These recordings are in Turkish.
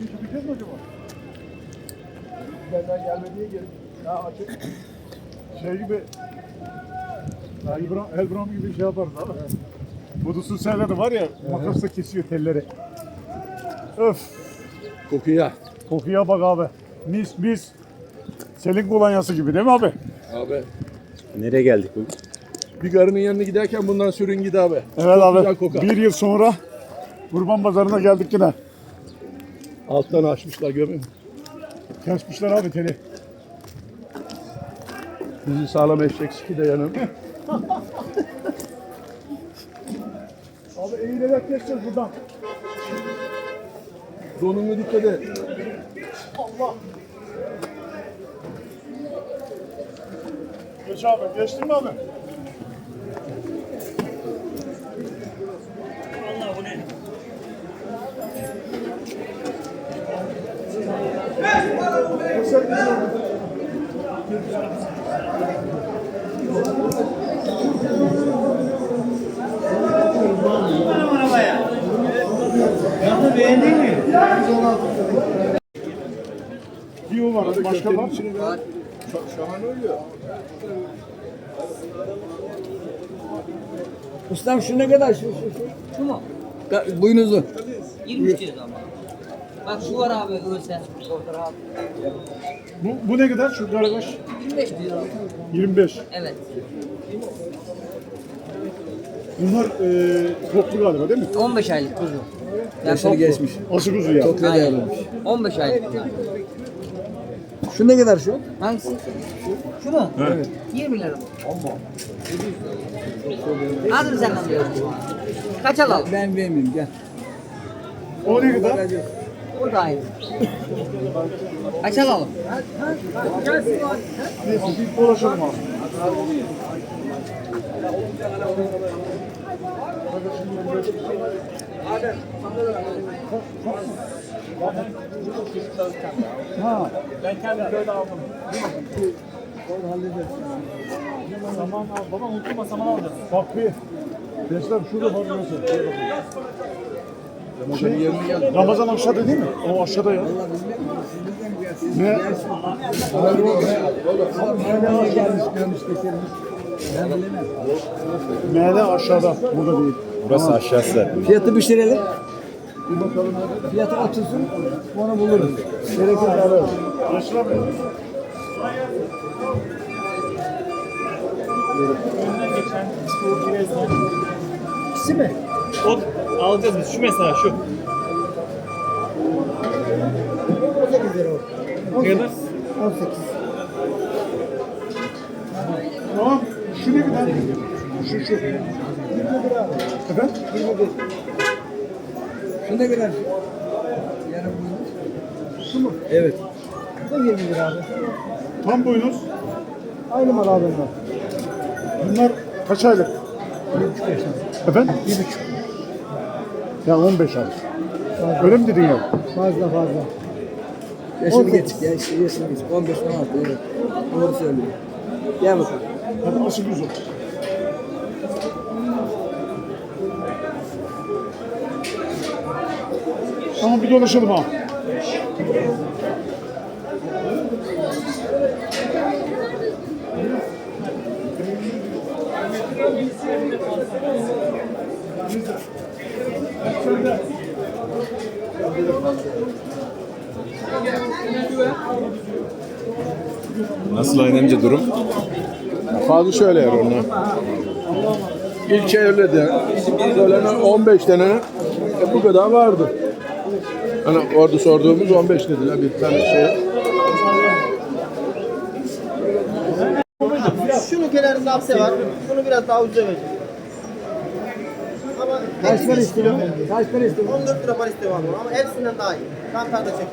geçebileceğiz mi acaba? Benden gelmediği gelip ya açık. Şey gibi Elbram, Elbram gibi şey yaparız abi. Bu dusun serleri var ya makasla kesiyor telleri. Öf Kokuya. kokuya bak abi. Mis mis. Selin kolonyası gibi değil mi abi? Abi Nereye geldik bugün? bir garının yanına giderken bundan sürün gidi abi. Evet Çok abi. Bir yıl sonra Kurban Pazarı'na geldik yine. Alttan açmışlar musun? Kesmişler abi teli. Bizi sağlam eşek siki de yanım. Abi eğilerek geçeceğiz buradan. Donunu dikkat et. Geç abi. Geçtin mi abi? Beğendin mi? Diyor var. Başka var. ver. Çok şahane oluyor. Ustam şu ne kadar şu şu şu? Şu mu? Ga- Boynuzu. 23 diyoruz ama. Bak şu var abi ölse. Fotoğraf. Bu, bu ne kadar şu karagaş? 25 diyoruz. 25. Evet. Bunlar e, toplu galiba değil mi? 15 aylık kuzu. Yani Yaşını toplu. geçmiş. Asıl kuzu ya. Çok ne Aynen. değerlenmiş. 15 aylık bunlar. Şu ne kadar şu? Hangisi? Şu mu? Evet. 20 lira. Hadi sen alıyorsun. Kaç alalım? Ben vermeyeyim gel. O ne kadar? O da aynı. Kaç alalım? Neyse bir dolaşalım abi. Ha. Ben kendim köyde aldım. Saman al. Baba unutma saman alacağız. Bak bir. Gençler şurada var burası. Şey. Ramazan aşağıda değil mi? O aşağıda ya. Ne? Nereden gelmiş gelmiş getirmiş. Meyve aşağıda. Burada değil. Burası aşağısı. Fiyatı pişirelim. Bir bakalım. Fiyatı otursun. Onu buluruz. Gerekirse alırız. Yaşlı abi. Önden geçen şu kirezden. İkisi mi? O alacağız biz. Şu mesela şu. 18 lira o. Ne kadar? 18. Tamam. Şu ne kadar? Şu şu. Efendim? 21. Ne kadar? Yarım boyunuz. Şu mu? Evet. Bu da 20 lira abi. Tam boynuz. Aynı mal abi bunlar. Bunlar kaç aylık? 1,5 yaşında. Efendim? 1,5. Ya 15 ay. Öyle mi dedin ya? Fazla fazla. Yaşını geçtik ya işte yaşını geçtik. 15 16 evet. Doğru söylüyor. Gel bakalım. Hadi nasıl güzel. Tamam bir dolaşalım ha. Nasıl Aynemce durum? Fazla şöyle yer onu. İlk öyle de söylenen 15 tane e, bu kadar vardı. Hani orada sorduğumuz 15 dediler bir tane şey. Şunun kenarında hapse var. Bunu biraz daha ucuza vereceğim. Ama Kaç para istiyor? Kaç para istiyor? 14 lira para istiyor abi ama hepsinden daha iyi. Kantarda çek.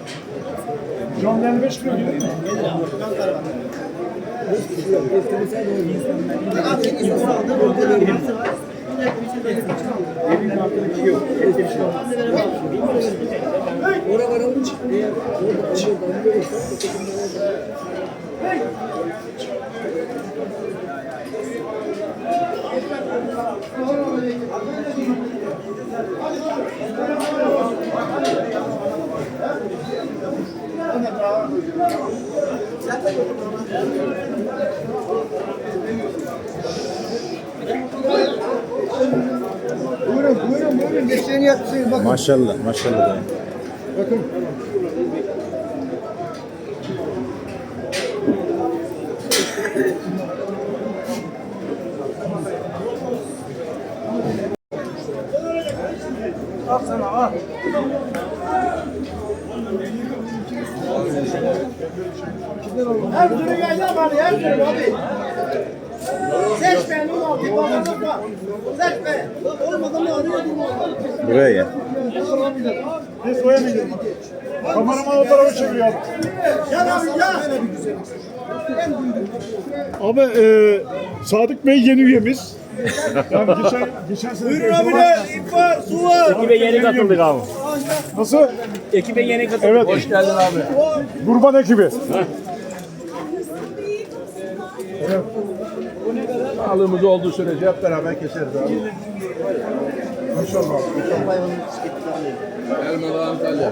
Can 55 kilo değil mi? Kantar var. İstemesen de o Abi en iyisi aldım. Orada bir hapse var. Bunu hep bir şey değil. Oraya varalım. Eğer orada oradan görürsen ötekinde orada. Buyurun buyurun buyurun. Geçtiğini yapmışsınız bakın. Maşallah maşallah. Bakın. Her türlü geleceğim abi, her türlü abi. Seç be, ne oldu? Bir pazarlık var. Seç be. Olmadı mı arıyor bunu? Buraya gel. Biz oraya mı gidelim? Kameraman o tarafa çeviriyor abi. Gel abi gel. Abi e, Sadık Bey yeni üyemiz. Yani geçen, geçen sene... Buyurun abi de ip var, su var. Ekibe yeni katıldık abi. Nasıl? Ekibe yeni katıldık. Evet. Hoş geldin abi. Kurban ekibi. Alığımız olduğu sürece hep beraber keseriz abi. İnşallah. Elmalı Antalya.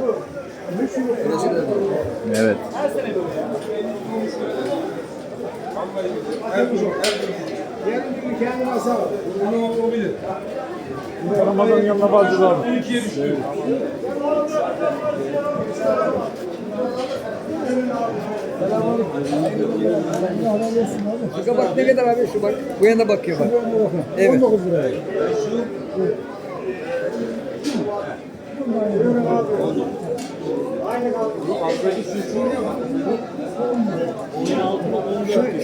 Evet. Ramazan'ın yanına bağlayacağız abi. Şuna bak ne kadar abi şu bak. Bu yana bakıyor bak. Evet. 19 lira. Şu,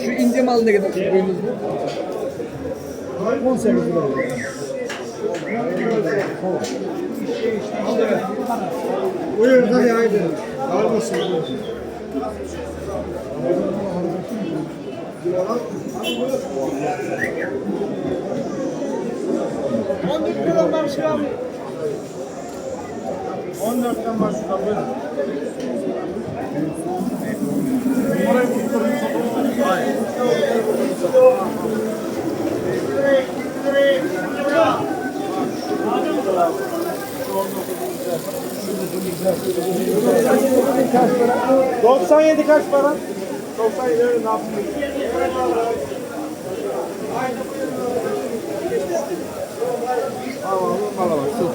şu ince mal ne kadar boynuz bu? 18 lira. Buyur hadi haydi. Almasın.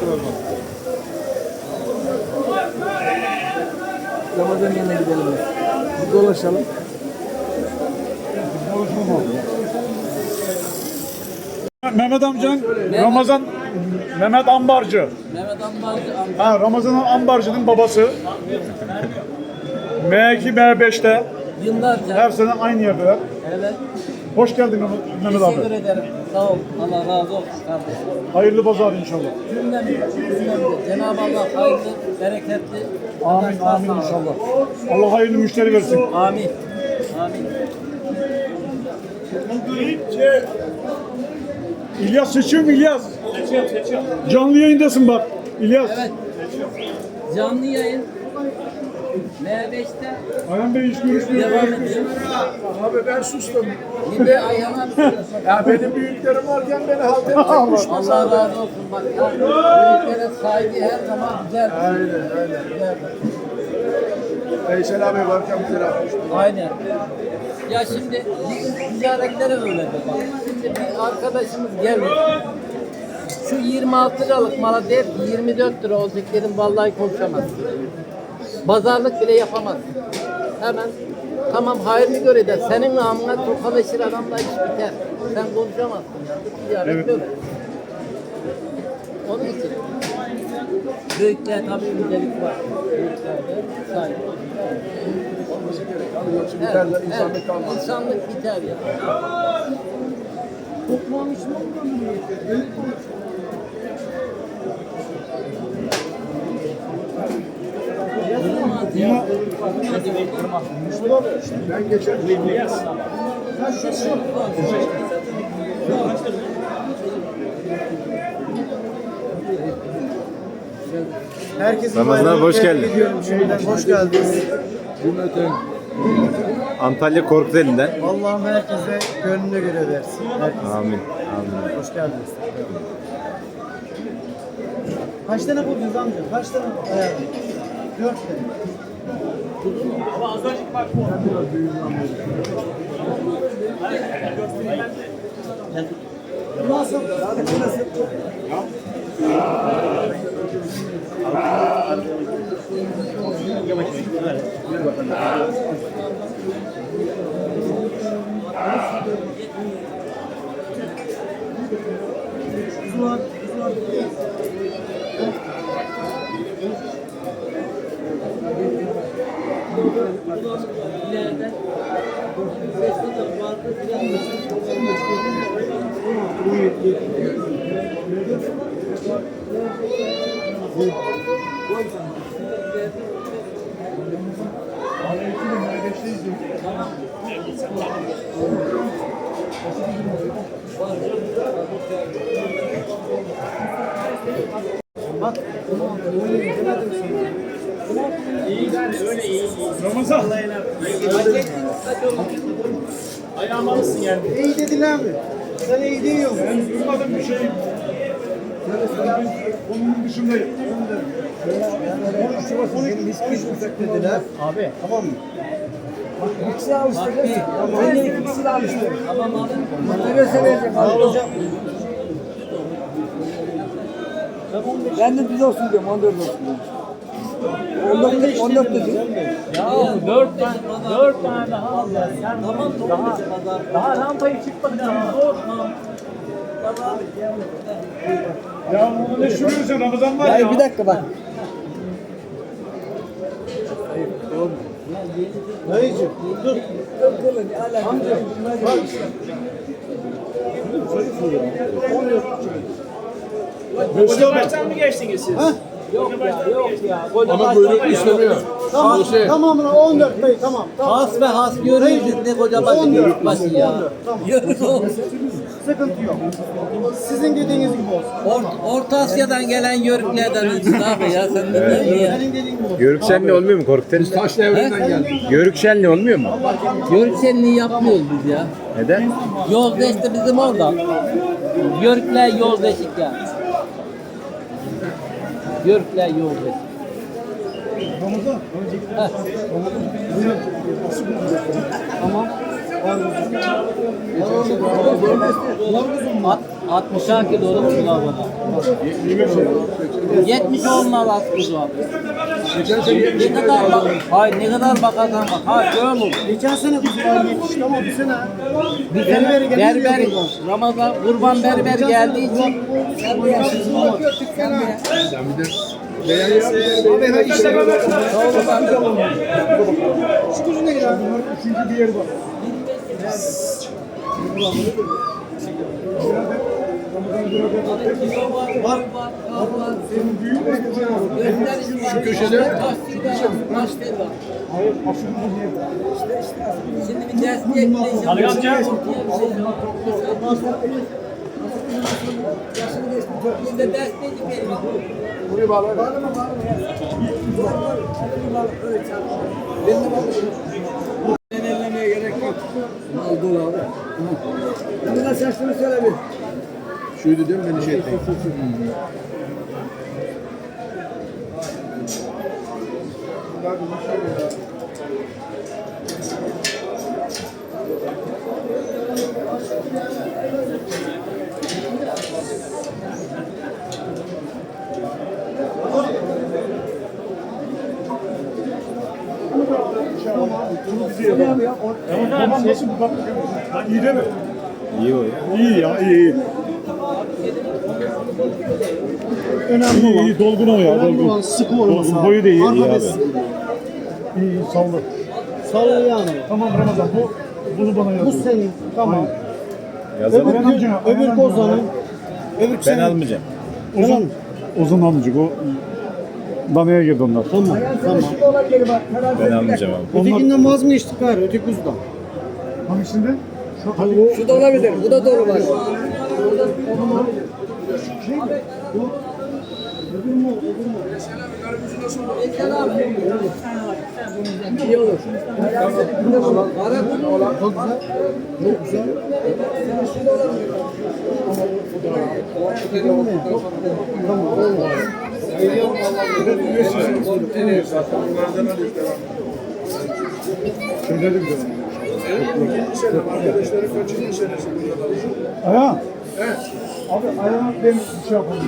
Ramazan yanına gidelim. Bir dolaşalım. Mehmet amcanın Ramazan Mehmet Ambarcı. Mehmet Ambarcı. Ha, Ramazan Ambarcı'nın babası. M2 M5'te Yıllarca. her sene aynı yerdeler. Evet. Hoş geldin Mehmet, Mehmet Teşekkür abi. ederim. Sağ ol. Allah razı olsun kardeşim. Hayırlı pazar inşallah. Cümlemiz, cümlemiz. Cenab-ı Allah hayırlı, bereketli. Amin amin inşallah. Allah hayırlı müşteri versin. Amin. Amin. İlyas seçiyor mu İlyas? Seçiyorum seçiyorum. Canlı yayındasın bak. İlyas. Evet. Canlı yayın. M5'te Ayhan Bey hiç görüşmüyor. devam ediyor. Abi ben sustum. Yine Ayhan'a Ya benim büyüklerim varken beni halt etmek Allah razı olsun. Bak ya, büyüklere saygı her zaman güzel. Aynen aynen. Güzeldir. Veysel abi varken bizi laf Aynen. Ya şimdi ticaretlere öyle de bak. Şimdi bir arkadaşımız geldi. Şu 26 liralık mala der ki 24 lira olacak dedim vallahi konuşamaz. Pazarlık bile yapamaz. Hemen tamam hayırlı göre de senin namına tokalaşır adamla iş biter. Sen konuşamazsın ya. Bu ticaret Evet. böyle. Onun için büyükler tabii öncelik var. Büyüklerde. Yoksa biter de insanlık kalmaz. İnsanlık biter ya. Toplamış mı? Ben geçen Herkese Ramazan abi hoş geldin. Hoş geldiniz. Antalya Korkuteli'nden. Allah'ım herkese gönlüne göre versin. Herkese. Amin. Amin. Hoş geldiniz. Kaç tane buldunuz amca? Kaç tane? Dört tane. Ama az önce bak bu. Sen biraz büyüğünü anlıyorsun. Nasıl? Nasıl? Yavaş. Yavaş. ileride Fesli'de vardı filan Tamam. Bak, bunu demedim sana. Ramazan. Ayağımı alışsın yani. İyi dedin abi. Sen iyi diyorsun. Ben duymadım bir şey. Onun dışındayım. dediler. Abi. Tamam mı? İkisi alıştıracağız. Ben de ikisini alıştıracağım. Tamam abi. Bunları sevecek abi. Hocam. Ben de düz olsun diyorum, 14 olsun diyorum. 14, 14 dedim. Ya dört tane, dört tane daha al ya. Sen Tamam daha, daha rampayı çıkmadın ama zor. Ya bunu ne sürüyorsun Ramazan var ya. Ya bir dakika bak. Dayıcım dur. Amca. Koca baştan mı geçtiniz siz? Yok ya, yok ya. Koca Ama kuyruk istemiyor. Tamam. Şey. Tamamına 14 dayı tamam. tamam. Has ve has görüyoruz ne koca başı 14. yörük başı ya. Tamam. Yörük o. Sıkıntı yok. Sizin dediğiniz gibi olsun. Or- Orta Asya'dan gelen yörüklerden abi ya sen de mi ya? Senin dediğin gibi olsun. Olmuyor mu Korkuteli? Taş devrinden geldik. Yörükselli olmuyor mu? Yörük şenliği yapmıyoruz biz ya. Neden? Yozda işte bizim orada. Yörükler Yozdeşik ya. Yörükler Yozdeşik. Heh. At, 60 kilo olur mu lan bana? 70 olmaz az kuzu abi. Geçen sene Ne kadar bak, hayır ne kadar bakarsan bak, ha şöyle olur. Geçen sene kuzular yetişti ama bu sene Bir Berber geldi berber, Ramazan, kurban berber geldiği için sen bir de. Abi işte beraber. sağ olun abi. Şu kuzu ne kadar? Üçüncü bir yeri var. Senin büyük de güzel var. Şu köşede- var. Şimdi bir ders ekleyeceğim. Ali amca. Biz de ders dedik ya. Buraya bağla. Ben ellemeye gerek yok. Al dolu abi. De saçını söyle bir. Şuydu değil mi beni şey etmeyin. Tamam nasıl bu bak? İyi değil mi? İyi o ya. İyi ya, iyi iyi. Önemli İyi, olan. iyi, dolgun o ya, Önemli dolgun. olan sıkı olması. Dolgun, boyu da iyi, Arka iyi abi. besi. İyi, iyi, sallı. Sallı yani. Tamam Ramazan, bu bunu bana Bu yazın. senin. Tamam. Yazalım. Öbür, Aynen amca, aynen öbür amca. kozanın. Öbür Ben senin. almayacağım. Ozan, Ozan amcık o danaya girdi onlar. Tamam. Tamam. Ben almayacağım abi. Ötekinden vaz mı içtik gayrı? Öteki kuzudan. hangisinde? Şu da olabilir. Bu da doğru bak. İyi olur. Çok güzel. Çok güzel. Tamam. olmaz. Şeyler de güzel. Arkadaşları kaçıncı senesi burada Ayağım. Evet. Abi ayağım benim bir şey yapalım.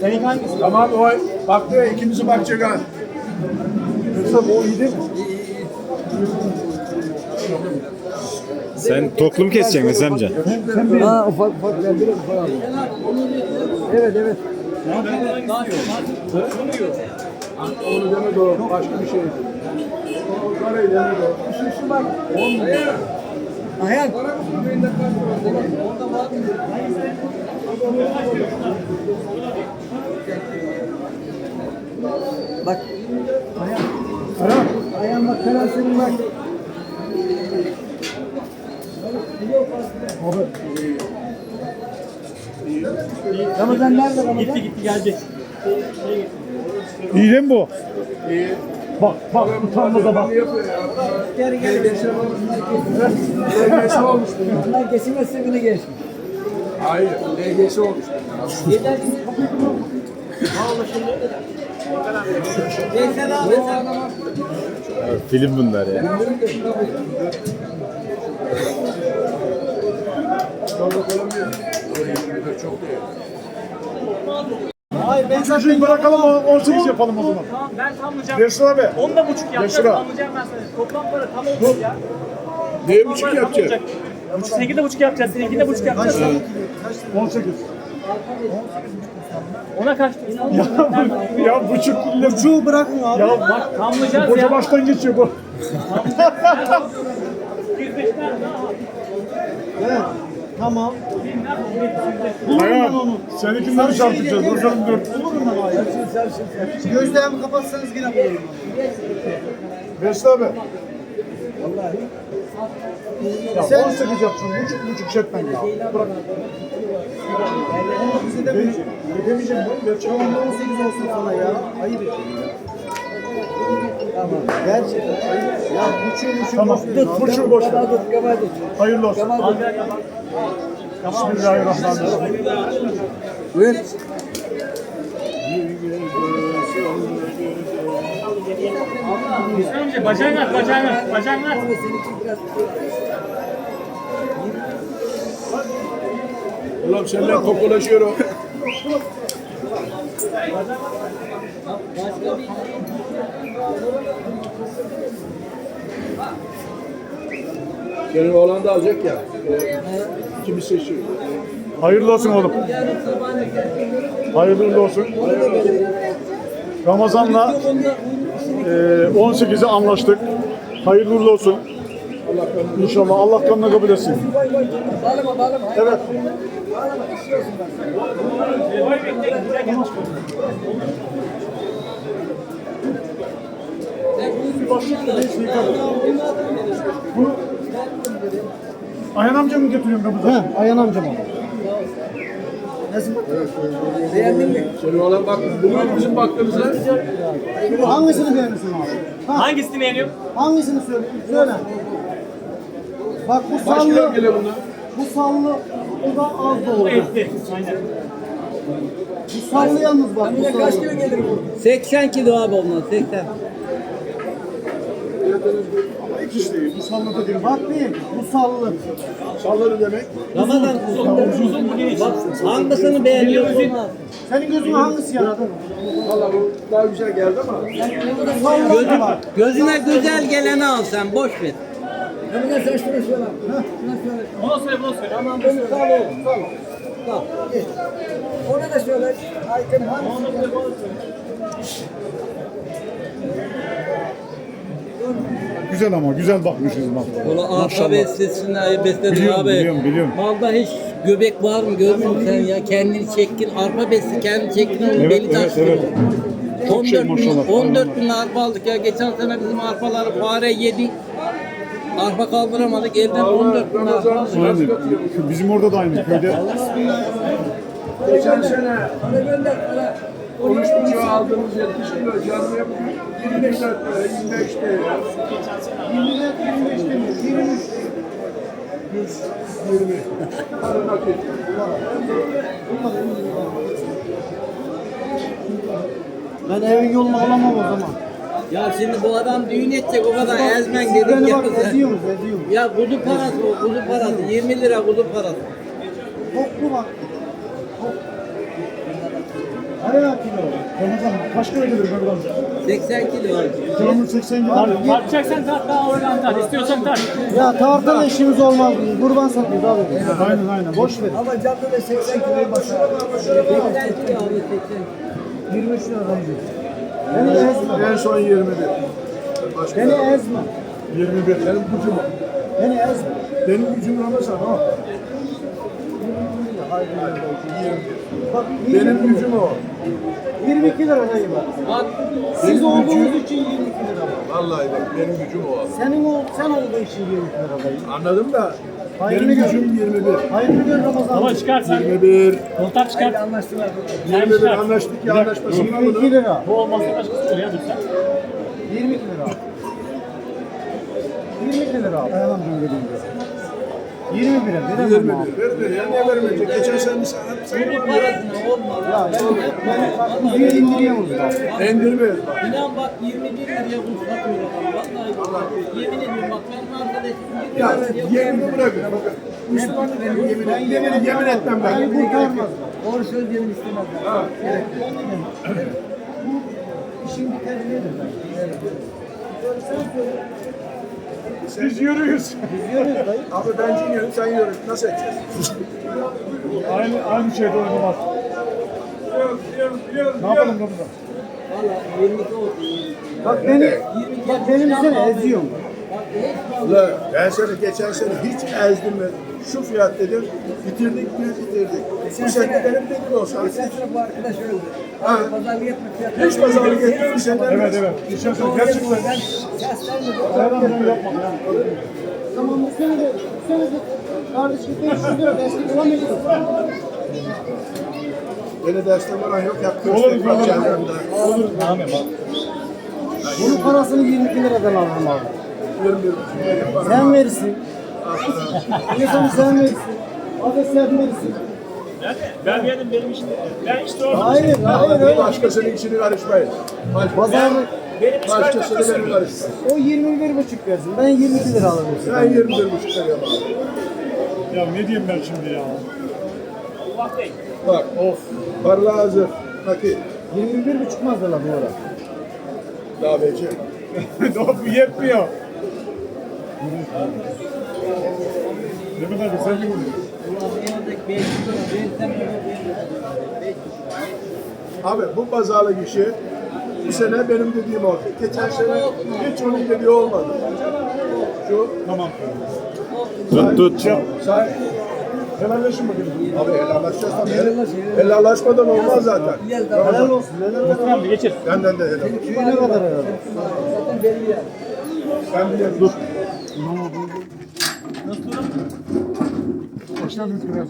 Senin hangisi? Tamam o bak diyor ikimizi bakacak ha. Yoksa bu iyi değil mi? Sen toklum keseceksin Mesut amca. Sen bir Ha ufak ufak ben biraz ufak alayım. Evet evet. Onu deme doğru. Başka bir şey. O karayı deme doğru. Ayhan. Bak. Ayhan. Ayhan bak karar senin bak. Ramazan nerede Ramazan? Gitti gitti gelecek. iyi değil mi bu? Bak bak utanmaza bak. Geri geri. LGS olmuş bunlar. Geçime sınırını geçmiş. Hayır. LGS olmuş. Veysel abi sen Film bunlar ya. Sonra koyamıyor. Çok değil. Çocuğu bırakalım 18 yapalım o zaman. Tamam ben tamlayacağım. Dersin abi. Onu da buçuk yapacağım. Yaşına. Tamlayacağım ben sana. Toplam para tam olacak ya. Neye buçuk yapacak? Buçuk, seninki de buçuk yapacağız. Seninki de buçuk yapacağız. 18. Ona kaç? ya buçuk ile Çoğu bırakmıyor abi. Ya bak Tamlayacağız koca ya. baştan geçiyor bu. 205 tane daha. Evet. Tamam. Hayat. Seninkinden çarpacağız. Bakalım dur. Gözlerimi kapatsanız yine bulurum. Dersin abi. Ya 18 yapsın. Buçuk buçuk çekmen ya. Bırak. Yedemeyeceğim. Yedemeyeceğim. Gerçekten 18 olsun sana ya. Ayıp Tamam. Gerçekten. Ya buçuğu buçuğu Tamam. boş ver. Tut buçuğu boş ver. Kapat tut. Hayırlı olsun. Kapat. Bismillahirrahmanirrahim. Buyur. Amca bacağını at bacağını at. Bacağını at. Ulan senden topulaşıyor o. Senin oğlan da alacak ya. E, kimi seçiyor? Hayırlı olsun oğlum. Hayırlı olsun. Ramazan'la e, 18'i anlaştık. Hayırlı uğurlu olsun. İnşallah Allah kanını kabul etsin. Evet. Bu Ayhan amca mı getiriyorsun kapıda? Ayhan amcam o. Nasıl? Beğendin mi? Senin oğlan bak, bugün bizim baktığımızda Hangisini beğenirsin abi? Ha, Hangisini beğeniyor? hangisini söyle? Söyle. Bak bu kilo sallı, geliyor bunlar? bu sallı o da az da Bu olur. etli. Aynen. Bu sallı yalnız bak bu Kaç sallı. kilo gelir bu? 80 kilo abi onlar 80. Değil. Bu sallata değil. Bak değil, bu sallı. Salları demek. Ramazan Uzun bu geniş. hangisini beğeniyorsun? Senin gözüne hangisi yaradı? Valla bu daha güzel geldi ama. Da var. Gözüne güzel geleni al sen boş ver. Ramazan sen şunu söyle. Şunu söyle. Ona söyle bunu söyle. Tamam bunu oğlum sal. Sal. geç. Ona da söyle. Ayten hangisi? Güzel ama güzel bakmışız bak. Ola arpa beslesini besledin Biliyorum, abi. biliyorum, biliyorum. Malda hiç göbek var mı musun sen ya? Kendini çekkin, arpa besli kendini çekkin oğlum Evet, beli evet, taştı. evet. Çok 14 şey bin, maşallah. 14 bin arpa aldık ya. Geçen sene bizim arpaları fare yedi. Arpa kaldıramadık. Elden 14 bin arpa aldık. Aynen. Bizim orada da aynı köyde. geçen sene Bana gönder. Bana. 13 buçuğa aldığımız 70 kilo canlı yapıyor. 25 lira, 25 lira. 120. Para nakit. Ben evin yolunu alamam o zaman. Ya şimdi bu adam düğün edecek o kadar ezmen Siz beni bak ya. eziyorsunuz, eziyorsunuz. Ya kuzu parası o kuzu parası 20 lira kuzu parası. Araya kilo. Ramazan kaç kilo gelir Ramazan? 80 kilo. Kilomuz 80 gibi. Tar- Tartacaksan tart daha oradan tart. İstiyorsan tart. Ya tartın işimiz olmaz. Kurban satıyoruz abi. Aynen aynen. Boş ver. Ama caddede 80 kiloyu basar. 80 kilo abi 80. 23 lira ramazan. Beni ezme. En son 21. Başka Beni ezme. 21. benim gücüm o. Beni ezme. Benim gücüm Ramazan ha. Benim gücüm o. 22 liradayım abi. Bak siz benim olduğunuz gücüm, için 22 lira. Vallahi bak benim gücüm o abi. Senin ol, sen olduğun için 22 liradayım. Anladım da Hayır, benim gücüm 21. Hayırlı gün Ramazan. Ama çıkarsan. 21. Koltak çıkart. Haydi anlaştılar. 21 çıkart. anlaştık ya anlaşmasın. 22 lira. Bu olmazsa başkası olur şey ya dursan. 22 lira. 22 lira. Dayanamıyorum dediğimde. 20 lira veremem 20 lira. Vermiyor ya niye vermeyecek? Geçen sene sana Bunun parasına olmaz. Yani ben indiriyor musun? Endirmiyor. İnan bak 21 liraya bunu satıyor adam. Vallahi billahi. yemin ediyorum bak benim arkadaşım. Ya yemin bırakın. Bakın. Müslüman'ın yemin, yemin, yemin, yemin etmem ben. Yani kurtarmaz. Doğru söz yemin istemez. Ha. Evet. Bu işin bir tercihidir. Evet. Sen söyle. Biz yürüyoruz. Biz yiyoruz dayı. Abi ben ciniyorum sen yiyorsun. Nasıl edeceğiz? aynı aynı şeyde oynamaz. Ne yapalım Ramazan? Vallahi 22 oldu. Bak beni, bak benim seni eziyorum. Ulan ben seni geçen sene hiç ezdim mi? Şu fiyat dedim. Bitirdik mi bitirdik. Bu sene benim dedim olsa. Geçen sene bu arkadaş öldü. Ha. Pazarlık etmek. Hiç pazarlık etmiyor senden. Evet evet. Geçen sene gerçekten. Ben seslenmedim. Ramazan yapmadı yani. Tamam bu sene de, bu sene de kardeşlik 500 lira destek olamayız. Beni destek olan yok. Hep Olur, olur. Olur. Bak. Bunun parasını 22 liradan alırım abi. 21 benim bana. Sen verirsin. İnsanı sen verirsin. Abi sen verirsin. Ben verdim benim işte. Ben işte orada. Hayır, hayır, hayır. Başkasının içine karışmayın. Baş- Pazarlık Benim Başkasını benim karışmayın. o 21 buçuk versin. Ben 22 lira alırım. Ben 21 buçuk veriyorum abi. Ya ne diyeyim ben şimdi ya? Allah değil. Bak of. Parla hazır. Nakit. 21 buçuk mazda la bu ara. Daha beci. Bu yetmiyor. Ne kadar güzel bir gün. Yemedik 5 lira. Versem öyle veririm. Abi bu pazarlık işi bu sene benim dediğim oldu. Geçen sene hiç onun dediği olmadı. Şu Tamam. Tut tut. say Helalleşin bakayım. Abi helallaşacağız tabii. Helallaşmadan olmaz zaten. Helal olsun, helal olsun. Geçir. Benden de helal. Kadar helal olsun. Zaten belli. Ben biliyorum. Dur. Başladınız biraz.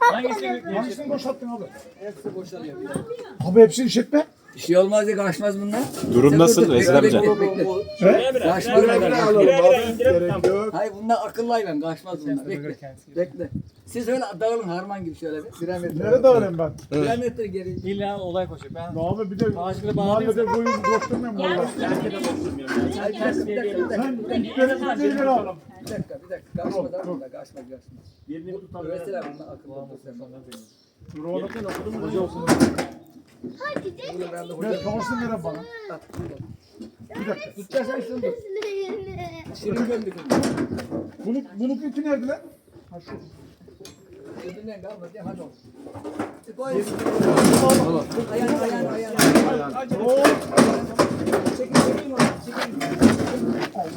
Hangisini Hangisini boşalttın abi? Hepsi boşalıyor. Abi hepsini işletme. Bir şey olmaz diye kaçmaz bunlar. Durum nasıl Veysel amca? Bekle, bekle. Birer. Kaçmaz bunlar. Hayır bunlar akıllı hayvan. Kaçmaz bunlar. Bekle. Bekle. Siz öyle dağılın harman gibi şöyle bir. Birer metre. Nerede arayayım ben? Birer metre geri. İlla olay koşuyor. Ben Abi bir de Ağaçları mahallede boyun koşturmuyorum valla. de. Hayır, bir dakika, bir dakika, bir dakika. Sen benim bir lira al. Bir dakika, bir dakika. Kaçmadan bunda, kaçma, kaçma. Birbirini tutar. Öğrettiler bunlar akıllı. Dur oğlum. Hoca olsun. Ben de Ver kafasını verin bana. Bir dakika. Tutacaksan şunu tut. Şirin gömdük. Bunu, bunun iki nerede lan? Ha şu. Ödünden kalma diye hadi ol. Koy. Ayağın, ayağın, ayağın. Çekin, çekin onu. Çekin.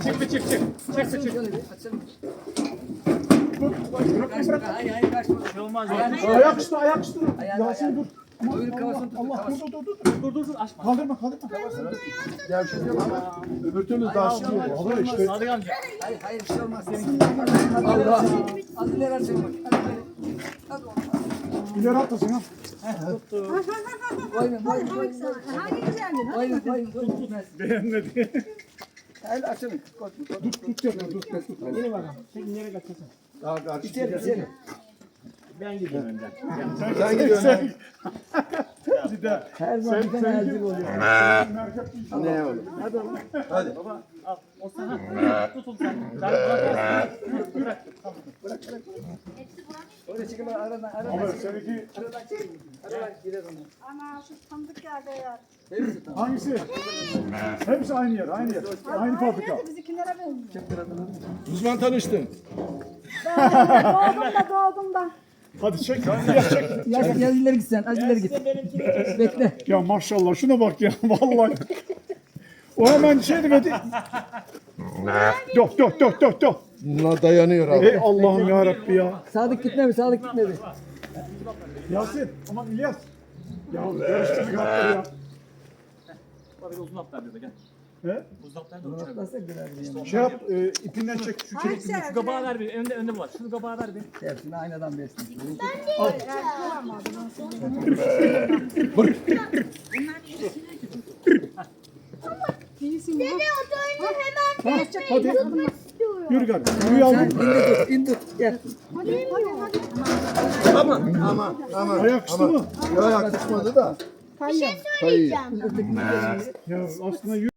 Çık bir çık çık. Şöyle bir, açsın. Kaçma, hayır, hayır, kaçma. Şey olmaz. Ayak üstü ayak üstü. Ayağını, Yasin ayağını. dur. Öbür Allah, kafasını tut, Allah dur dur dur. Dur dur dur açma. Kaldırma kaldırma. Gevşek ama öbür türlü daha olur. Abi işte Sadık amca. Hayır, hayır, bir şey olmaz. Allah. Az ileri açın bak. Hadi oğlum. ileri atlasın ha. Koyun, koyun, koyun. Koyun, koyun, koyun. Gitmez. Beğenmedi. Hayır, açın. Tut tut tut tut. tut. Yine bakalım. Çek nereye kaçacaksın? Daha karşı. İçeri, içeri. Ben gideyim önden. Sen gidiyorsun. Bir de Her zaman bir tane elcik oluyor. Ne oğlum? O sana tutun sen. Ben bırak. Bırak. Oraya çıkın aradan aradan. ama seninki Aradan girer onu. Ana şu tanıdık geldi ya. Hepsi tamam. hangisi? Hepsi aynı yer, aynı yer. Aynı fabrika. Bizimkilere benziyor. Uzman tanıştın. doğdum da doğdum da. Hadi çek, hadi ya çek. Ya, ya ileri git sen. Az ileri git. Bekle. Ya maşallah şuna bak ya vallahi. O hemen şey demedi. Yok yok yok yok yok. Bunlar dayanıyor abi. Ey Allah'ım ya Rabbi ya. Sadık gitme mi? Sadık gitme mi? Yasin aman İlyas. Ya yarıştırdık atları ya. Bak uzun atlar dedi gel. He? Uzun atlar da uçar. Atlarsak girer bir yana. Şey yap e, ipinden çek şu çelik. Şu kabağı ver bir. Önde önde bu var. Şunu kabağı ver bir. Hepsini aynadan versin. İyisin ya. Hadi yürü gari. Yürü yavrum. İndir. İndir. Gel. Hadi hadi. Aman aman aman. Ayaküstü mü? Ya yakışmadı da. Kayıyor. Hayır. Ya aslında.